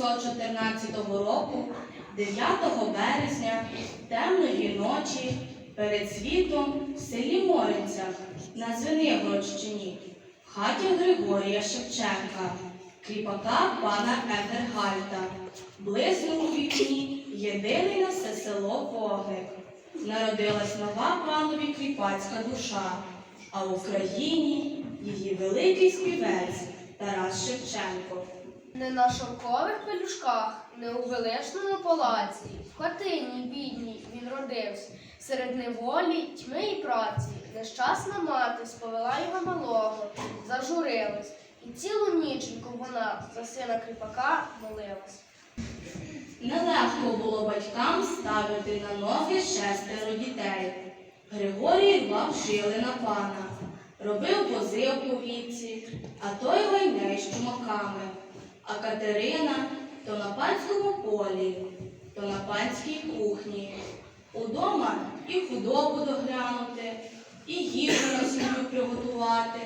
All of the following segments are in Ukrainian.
1814 року, 9 березня, темної ночі, перед світом в селі Моринця на Звенигородщині, в хаті Григорія Шевченка, кріпака пана Егергальта, близнув у вікні єдиний на все село вогник. Народилась нова панові кріпацька душа, а в Україні її великий співець Тарас Шевченко. Не на шовкових пелюшках, не у величному палаці, в хатині бідній він родився, серед неволі, тьми і праці. Нещасна мати сповела його малого, зажурилась, і цілу ніченьку вона за сина кріпака молилась. Нелегко було батькам ставити на ноги шестеро дітей. Григорій рвав жили на пана, робив вози в повітці, а той гайней з чумаками, а Катерина то на панському полі, то на панській кухні. Удома і худобу доглянути, і їжу на сім'ю приготувати,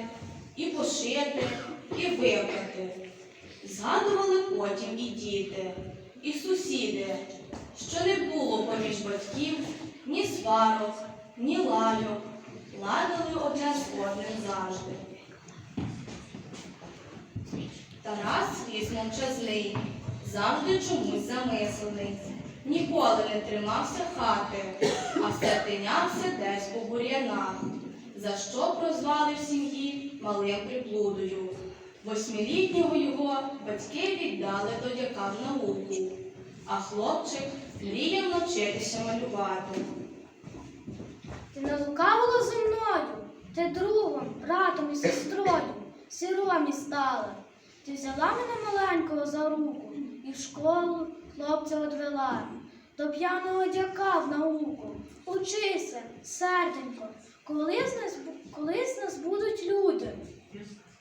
і пошити, і випити. Згадували потім і діти, і сусіди, що не було поміж батьків ні сварок, ні лайок, ладили одне з одним завжди. Тарас ліс мовчазний, завжди чомусь замислений. Ніколи не тримався хати, а все тинявся десь по бур'янах, за що прозвали в сім'ї малим приблудою. Восьмилітнього його батьки віддали до дяка в науку, а хлопчик мріяв навчитися малювати. Ти не лукавила зі мною, ти другом, братом і сестрою, сиромі стала. Ти взяла мене маленького за руку і в школу хлопця одвела. До п'яного дяка в науку. Учися, серденько, колись нас, колись нас будуть люди.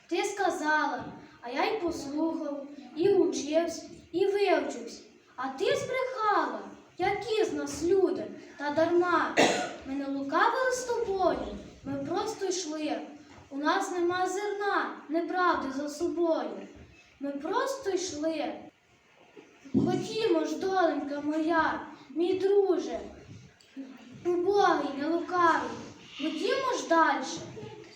Ти сказала, а я й послухав, і учився, і вивчився. А ти збрехала, які з нас люди, та дарма. Ми не лукавили з тобою, ми просто йшли. У нас нема зерна, неправди за собою. Ми просто йшли. Ходімо ж, доленька моя, мій друже, убогий, не лукавий. Ходімо ж дальше,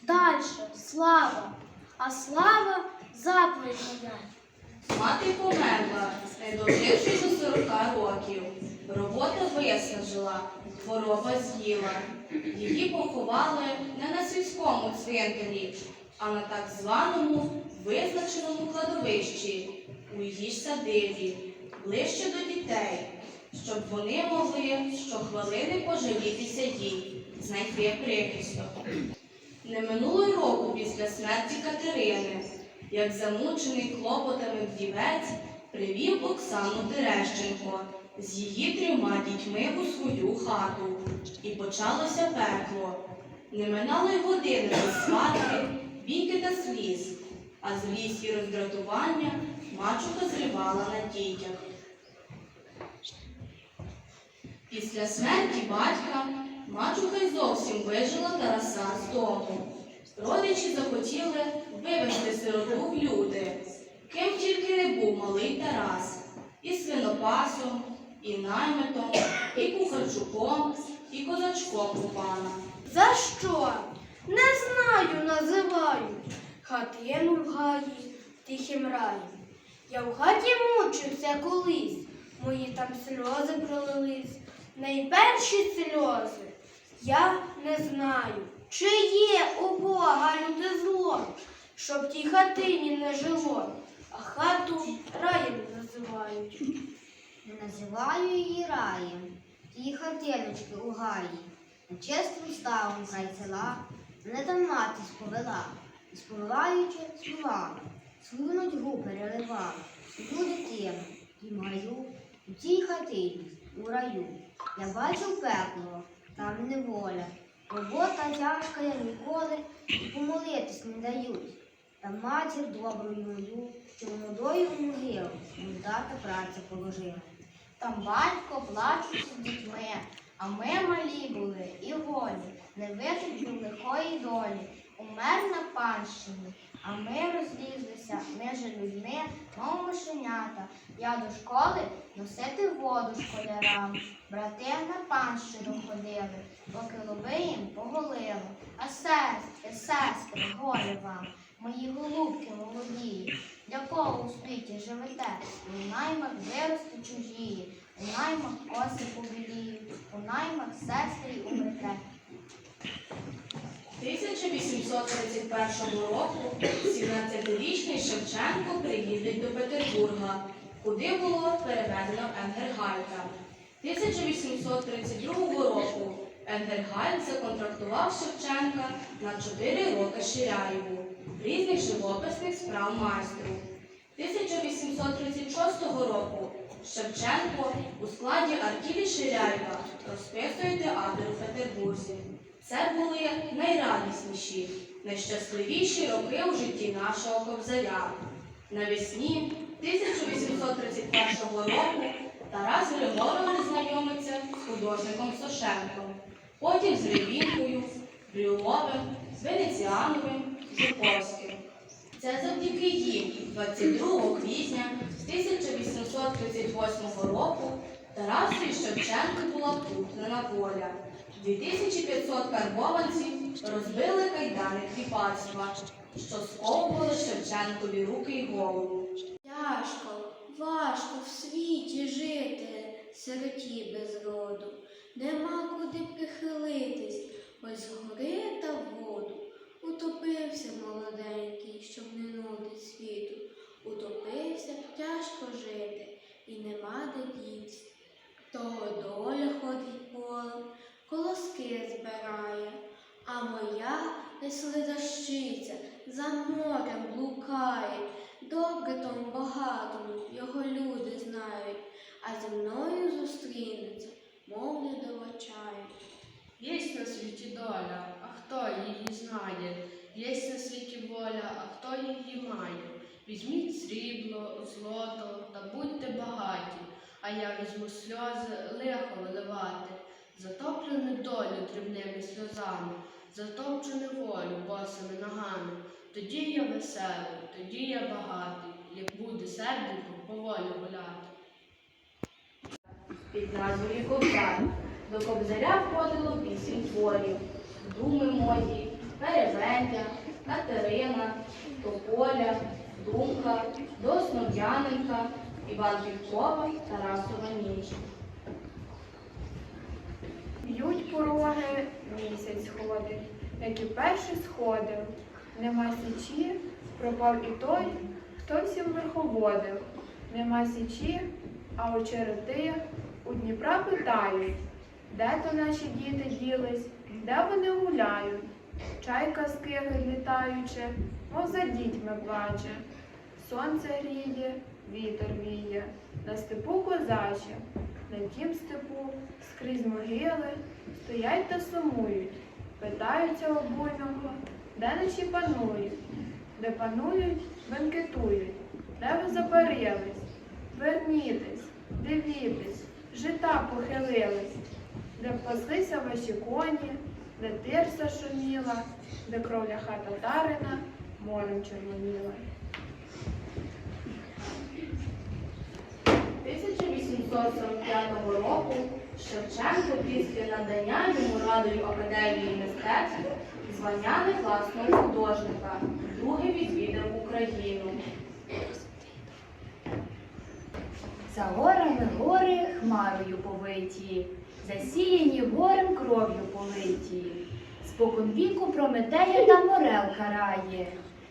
дальше, слава, а слава заповідь моя. Мати померла, не доживши до 40 років. Робота виснажила, хвороба з'їла. Її поховали не на сільському цвинтарі, а на так званому визначеному кладовищі у її садибі, ближче до дітей, щоб вони могли щохвилини пожалітися їй, знайти прихисток. Не минуло й року після смерті Катерини, як замучений клопотами вдівець привів Оксану Терещенко з її трьома дітьми у свою хату. І почалося пекло. Не минало й години без сварки, бійки та сліз, а злість і роздратування мачуха зривала на дітях. Після смерті батька мачуха й зовсім вижила Тараса з дому. Родичі захотіли вивезти сироту в люди, ким тільки не був малий Тарас, і свинопасом, і наймитом, і кухарчуком, і козачком у пана. За що? Не знаю, називають. Хатину в гаї, тихим раєм. Я в хаті мучився колись, мої там сльози пролились. Найперші сльози. Я не знаю, чи є у Бога люди зло, щоб тій хатині не жило, а хату раєм називають. Не називаю її раєм, ті хатиночки у гаї, чистим ставом край села, мене там мати сповела, і сповиваючи співала, свою нудьгу переливала, свою дитину, тім гаю, у цій хатині, у раю. Я бачив пекло, там неволя, робота тяжка, я ніколи, і помолитись не дають. Та матір доброю мою, що молодою в могилу, дата праця положила. Там батько плачуть з дітьми, а ми малі були і волі, не витерпів лихої долі. Умер на панщині, а ми розлізлися між людьми, мов мишенята, я до школи носити воду школярам. Брати на панщину ходили, поки лови їм поголили. А сестри, сестри, горе вам, мої голубки молоді, для кого у світі живете? У наймах виросте чужі, у наймах коси побіліють, у наймах сестри умрете. 1831 року 17-річний Шевченко приїздить до Петербурга, куди було переведено Енгергальта. 1832 року Енгергальт законтрактував Шевченка на 4 роки Ширяєву, різних живописних справ майстру. 1836 року Шевченко у складі Аркілі Ширяєва розписує театр у Петербурзі. Це були найрадісніші, найщасливіші роки у житті нашого кобзаря. Навесні 1831 року Тарас Григорович знайомиться з художником Сошенком, потім з Ревінкою, Брюловим, з Венеціановим, Жуковським. Це завдяки їм 22 квітня 1838 року Тарасові Шевченку була вкуплена воля. 2500 карбованців розбили кайдани кріпацтва, що сковували Шевченкові руки й голову. Тяжко, важко в світі жити, сироті без роду. Нема куди прихилитись, ось гори та воду. Утопився молоденький, щоб не нудить світу. Утопився, тяжко жити, і нема де дітись. Того доля ходить колоски збирає, а моя десь ледащиця за морем блукає. Добре тому багатому, його люди знають, а зі мною зустрінеться, мов не добачають. Єсть на світі доля, а хто її знає? Єсть на світі воля, а хто її має? Візьміть срібло, злото та будьте багаті, а я візьму сльози лихо виливати, затоплену долю дрібними сльозами, затопчу неволю босими ногами. Тоді я веселий, тоді я багатий, як буде серденько поволі гуляти. під назвою Кобзар. До Кобзаря входило вісім творів Думи мої, Перевендя, Катерина, Тополя, Думка, до Іван Півкова, Тарасова ніч. Пороги, місяць ходить, як і перший сходив. Нема січі, пропав і той, хто всім верховодив. Нема січі, а очерети у Дніпра питають, де то наші діти ділись, де вони гуляють. Чайка з киги літаючи, мов за дітьми плаче. Сонце гріє, вітер віє, на степу козаче, на тім степу скрізь могили, стоять та сумують, питаються обуйного, де наші панують, де панують, бенкетують, де ви запарились, вернітесь, дивітесь, жита похилились, де паслися ваші коні, де тирса шуміла, де кровляха татарина морем червоніла. 1845 року Шевченко після надання йому радою Академії мистецтв звання некласного художника вдруге відвідав Україну. За горами гори хмарою повиті, засіяні горем кров'ю политі. Спокон віку Прометея та морел карає,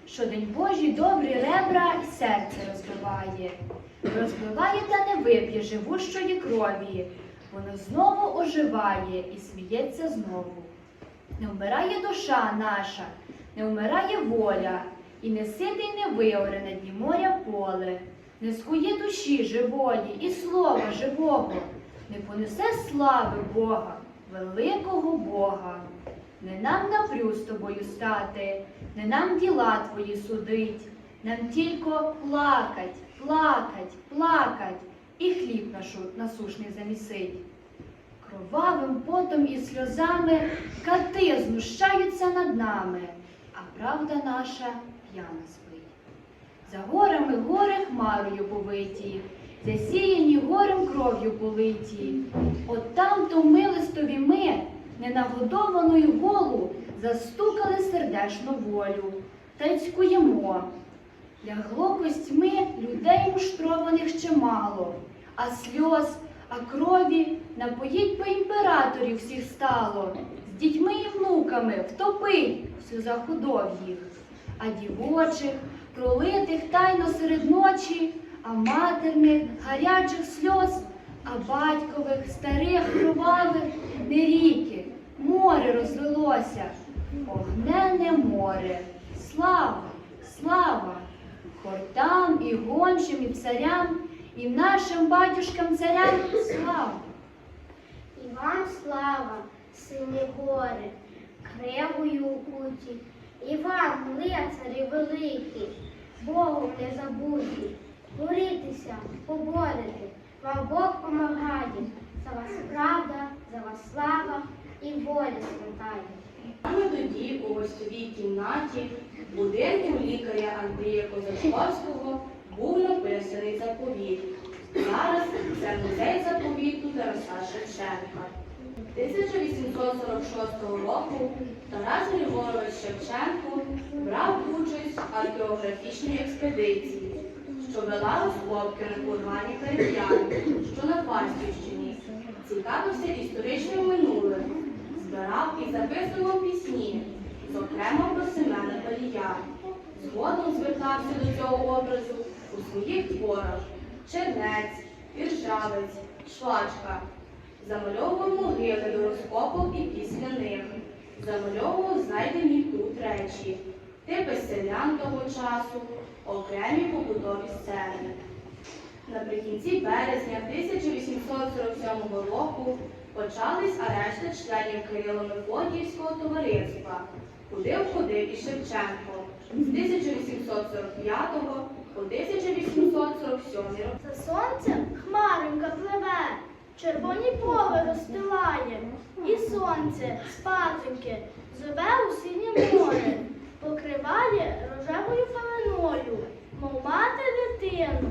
щодень Божі добрі ребра й серце розбиває. Розбиває та не вип'є живущої крові, воно знову оживає і сміється знову. Не вмирає душа наша, не вмирає воля, і не сите й не виоре на дні моря поле, не скує душі живої і слова живого, не понесе слави Бога, великого Бога. Не нам напрю з тобою стати, не нам діла твої судить, нам тільки плакать, плакать, плакать, і хліб насушний замісить. Кровавим потом і сльозами кати знущаються над нами, а правда наша п'яна спить. За горами гори хмарою повиті, засіяні горем кров'ю политі. От там то милистові ми, ненагодованою голу, застукали сердешну волю, та й цькуємо. Лягло костьми людей муштрованих чимало, а сльоз, а крові напоїть по імператорів всіх стало, з дітьми і внуками втопить в сльозах їх, а дівочих, пролитих тайно серед ночі, а матерних гарячих сльоз, а батькових, старих, кровавих, не ріки, море розлилося, огнене море, слава, слава, хортам і гончим, і царям, і нашим батюшкам царям слава. І вам слава, сині гори, кривою укуті, і вам, лицарі великі, Богом не забуті, борітеся, поборете, вам Бог помагає, за вас правда, за вас слава і воля святає. Саме тоді у гостьовій кімнаті будинку лікаря Андрія Козачковського був написаний заповіт. Зараз це музей заповіту Тараса Шевченка. 1846 року Тарас Григорович Шевченко брав участь в археографічній експедиції, що вела розкопки на кургані Карип'яни, що на Фастівщині, цікавився історичним минулим, збирав і записував пісні, зокрема про Семена Палія. Згодом звертався до цього образу у своїх творах Чернець, іржавець, Швачка. Замальовував могили до розкопок і після них. Замальовував знайдені тут речі, типи селян того часу, окремі побутові сцени. Наприкінці березня 1847 року почались арешти членів Кирило-Мефодіївського товариства, куди входив і Шевченко з 1845 по 1847 роки. За сонцем хмаринка пливе, червоні пови розстилає, і сонце спатоньки зове у синє море, покриває рожевою фаленою, мов мати дитину.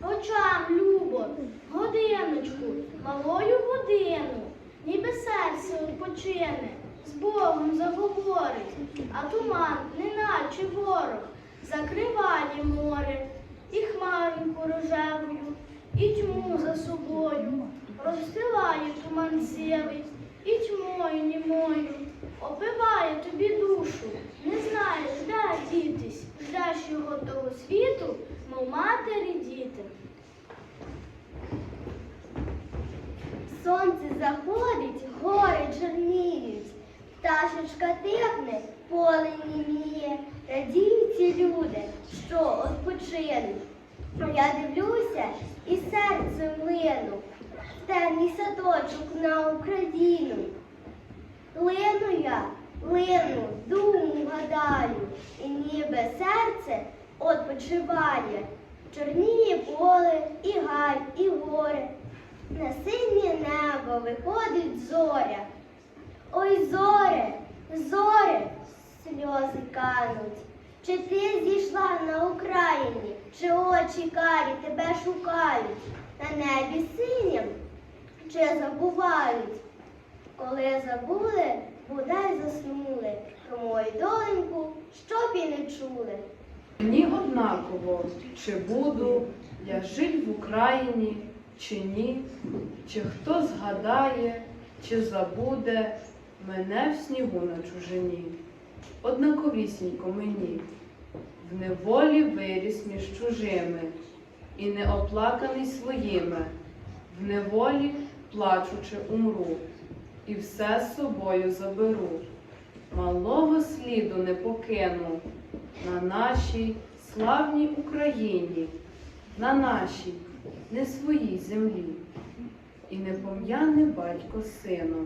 Очам любо, годиночку, малою годину, ніби серце відпочине, з Богом заговорить, а туман, неначе ворог, закриває море, і хмаринку рожевою, і тьму за собою, розстилає туман сивий, і тьмою німою, опиває тобі душу, не знаєш, де дітись, ждеш його того світу, мов матері діти. Сонце заходить, гори чорніють, пташечка тихне, поле німіє, радіють ці люди, що відпочинуть. Я дивлюся і серце млину, в темний садочок на Україну. Лину я, лину, думу гадаю, і ніби серце відпочиває. Чорніє поле, і гай, і горе. На синє небо виходить зоря. Ой, зоре, зоре, сльози кануть. Чи ти зійшла на Україні, чи очі карі тебе шукають, на небі синім, чи забувають? Коли забули, бодай заснули, про мою доленьку, щоб і не чули. Мені однаково, чи буду я жить в Україні, чи ні, чи хто згадає, чи забуде мене в снігу на чужині. Однаковісінько мені, в неволі виріс між чужими, і не оплаканий своїми, в неволі, плачучи, умру, і все з собою заберу. Малого сліду не покину на нашій славній Україні, на нашій не своїй землі. І не пом'яне батько сину,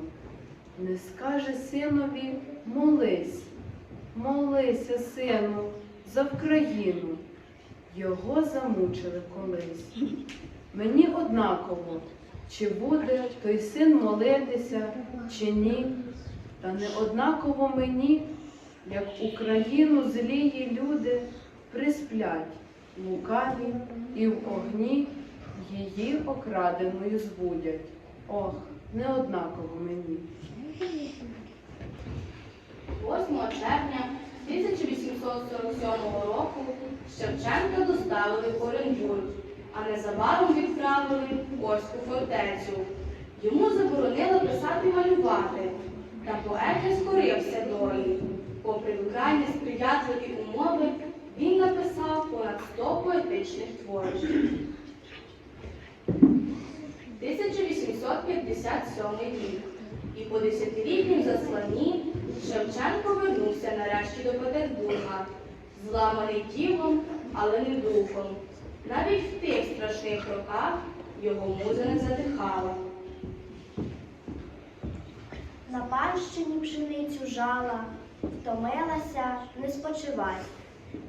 не скаже синові молись, молися, сину, за Вкраїну. Його замучили колись. Мені однаково, чи буде той син молитися, чи ні, та не однаково мені, як Україну злії люди присплять лукаві, і в огні її окраденою збудять. Ох, не однаково мені. 8 червня 1847 року Шевченка доставили в Оренбург, а незабаром відправили в Орську фортецю. Йому заборонили писати і малювати, та поет не скорився долі. Попри вкрай несприятливі умови, він написав понад 100 поетичних творів. 1857 рік. І по десятилітнім засланні Шевченко вернувся нарешті до Петербурга, зламаний тілом, але не духом. Навіть в тих страшних роках його муза не задихала. На панщині пшеницю жала, втомилася, не спочивай.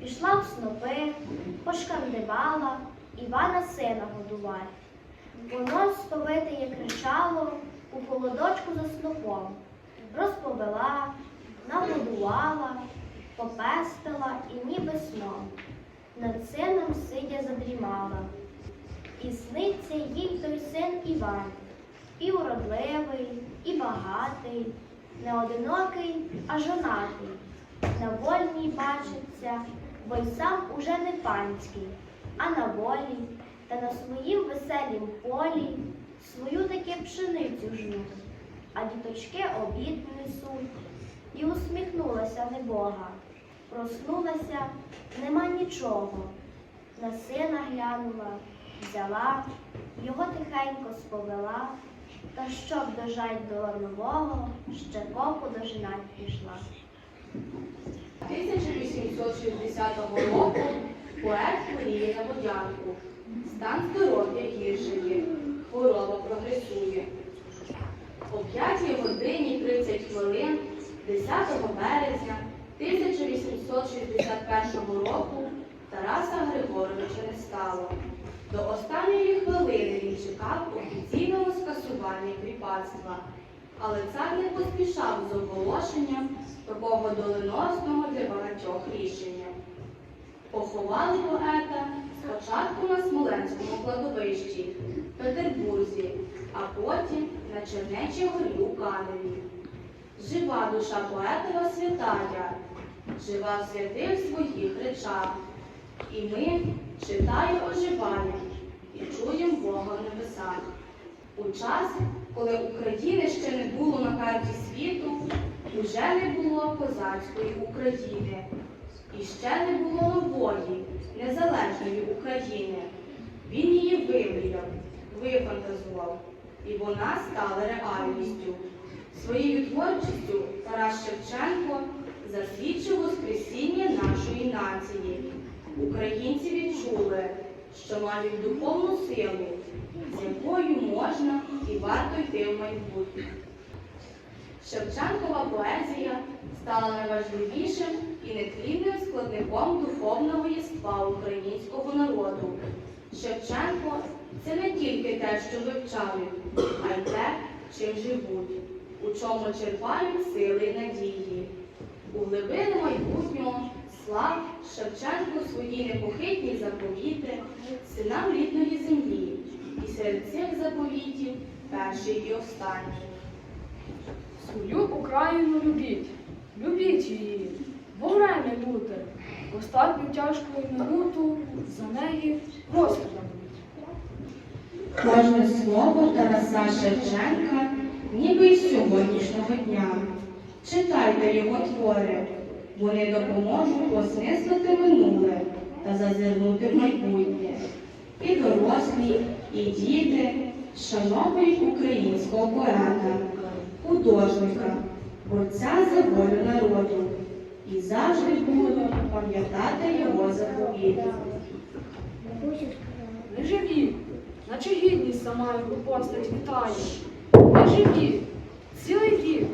Пішла в снопи, пошкандибала, Івана сина годувай. Воно сповитеє кричало у холодочку за снопом. Розповела, нагодувала, попестила і ніби сном. Над сином сидя задрімала. І сниться їй той син Іван, і уродливий, і багатий, не одинокий, а жонатий. На вольній бачиться, бо й сам уже не панський, а на волі та на своїм веселім полі свою таки пшеницю жнуть, а діточки обід несуть. І усміхнулася небога. Проснулася, нема нічого. На сина глянула, взяла, його тихенько сповела, та щоб дожать до нового, ще коку дожинать пішла. 1860 року поет хворіє на водянку. Стан здоров'я гіршає, хвороба прогресує. О 5 годині 30 хвилин 10 березня 1861 року Тараса Григоровича не стало. До останньої хвилини він чекав офіційного скасування кріпацтва, але цар не поспішав з оголошенням такого доленосного для багатьох рішення. Поховали поета спочатку на Смоленському кладовищі в Петербурзі, а потім на Чернечій горі у Каневі. Жива душа поетова святая, жива святи в своїх речах. І ми, читає, оживаємо і чуємо Бога в небесах. У час, коли України ще не було на карті світу, уже не було козацької України. І ще не було нової, незалежної України. Він її вимріяв, вифантазував, і вона стала реальністю. Своєю творчістю Тарас Шевченко засвідчив воскресіння нашої нації. Українці відчули, що мають духовну силу, з якою можна і варто йти в майбутнє. Шевченкова поезія стала найважливішим і нетлінним складником духовного єства українського народу. Шевченко це не тільки те, що вивчають, а й те, чим живуть, у чому черпають сили й надії. У глибини майбутнього слав Шевченко свої непохитні заповіти синам рідної землі, і серед цих заповітів перший і останній. Свою Україну любіть, любіть її, бо время в останню тяжку минуту за неї будь. Кожне слово Тараса Шевченка, ніби й сьогоднішнього дня. Читайте його твори, вони допоможуть осмислити минуле та зазирнути в майбутнє. І дорослі, і діти шановують українського поета, художника, борця за волю народу і завжди будемо пам'ятати його заповіді. Не живі, наче гідність сама його постать вітає. Не живі, цілий вік,